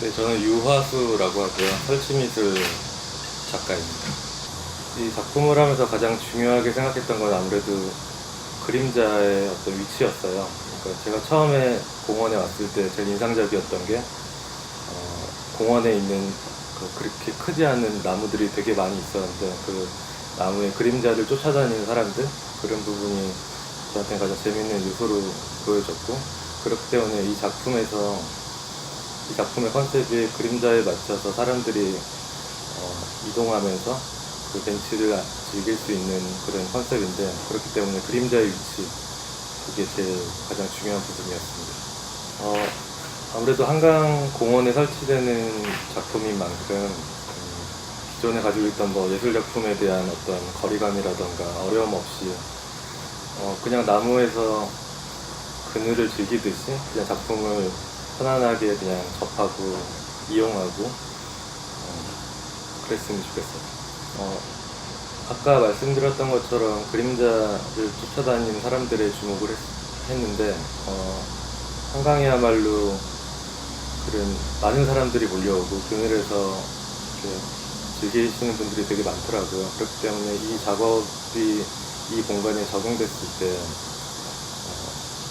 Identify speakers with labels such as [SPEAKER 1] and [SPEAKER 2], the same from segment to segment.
[SPEAKER 1] 네, 저는 유화수라고 하고요. 설치미술 작가입니다. 이 작품을 하면서 가장 중요하게 생각했던 건 아무래도 그림자의 어떤 위치였어요. 그러니까 제가 처음에 공원에 왔을 때 제일 인상적이었던 게 어, 공원에 있는 그 그렇게 크지 않은 나무들이 되게 많이 있었는데 그 나무의 그림자를 쫓아다니는 사람들 그런 부분이 저한테 가장 재밌는 요소로 보여졌고 그렇기 때문에 이 작품에서 이 작품의 컨셉이 그림자에 맞춰서 사람들이 어, 이동하면서 그 벤치를 아- 즐길 수 있는 그런 컨셉인데 그렇기 때문에 그림자의 위치 그게 제일 가장 중요한 부분이었습니다. 어, 아무래도 한강 공원에 설치되는 작품인 만큼 음, 기존에 가지고 있던 뭐 예술 작품에 대한 어떤 거리감이라던가 어려움 없이 어, 그냥 나무에서 그늘을 즐기듯이 그냥 작품을 편안하게 그냥 접하고 이용하고 어, 그랬으면 좋겠어요. 어, 아까 말씀드렸던 것처럼 그림자를 쫓아다니는 사람들의 주목을 했, 는데 어, 한강이야말로 그런 많은 사람들이 몰려오고 그늘에서 즐기시는 분들이 되게 많더라고요. 그렇기 때문에 이 작업이 이 공간에 적용됐을 때 어,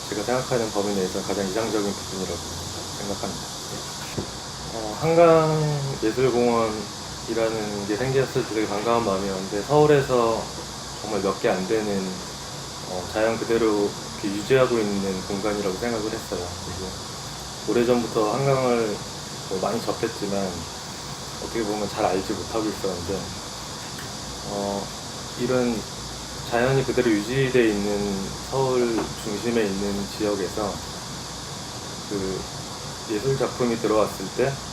[SPEAKER 1] 제가 생각하는 범위 내에서 가장 이상적인 부분이라고 생각합니다. 어, 한강예술공원이라는 게 생겼을 때 되게 반가운 마음이었는데 서울에서 정말 몇 개 안 되는 어, 자연 그대로 유지하고 있는 공간이라고 생각을 했어요. 그리고 오래전부터 한강을 뭐 많이 접했지만 어떻게 보면 잘 알지 못하고 있었는데 어, 이런 자연이 그대로 유지되어 있는 서울 중심에 있는 지역에서 그 예술 작품이 들어왔을 때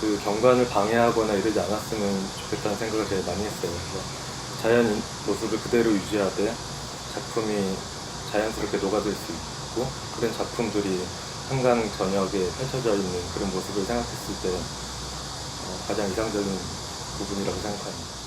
[SPEAKER 1] 그 경관을 방해하거나 이러지 않았으면 좋겠다는 생각을 제일 많이 했어요. 그래서 자연 모습을 그대로 유지하되 작품이 자연스럽게 녹아들 수 있고 그런 작품들이 한강 전역에 펼쳐져 있는 그런 모습을 생각했을 때 어, 가장 이상적인 부분이라고 생각합니다.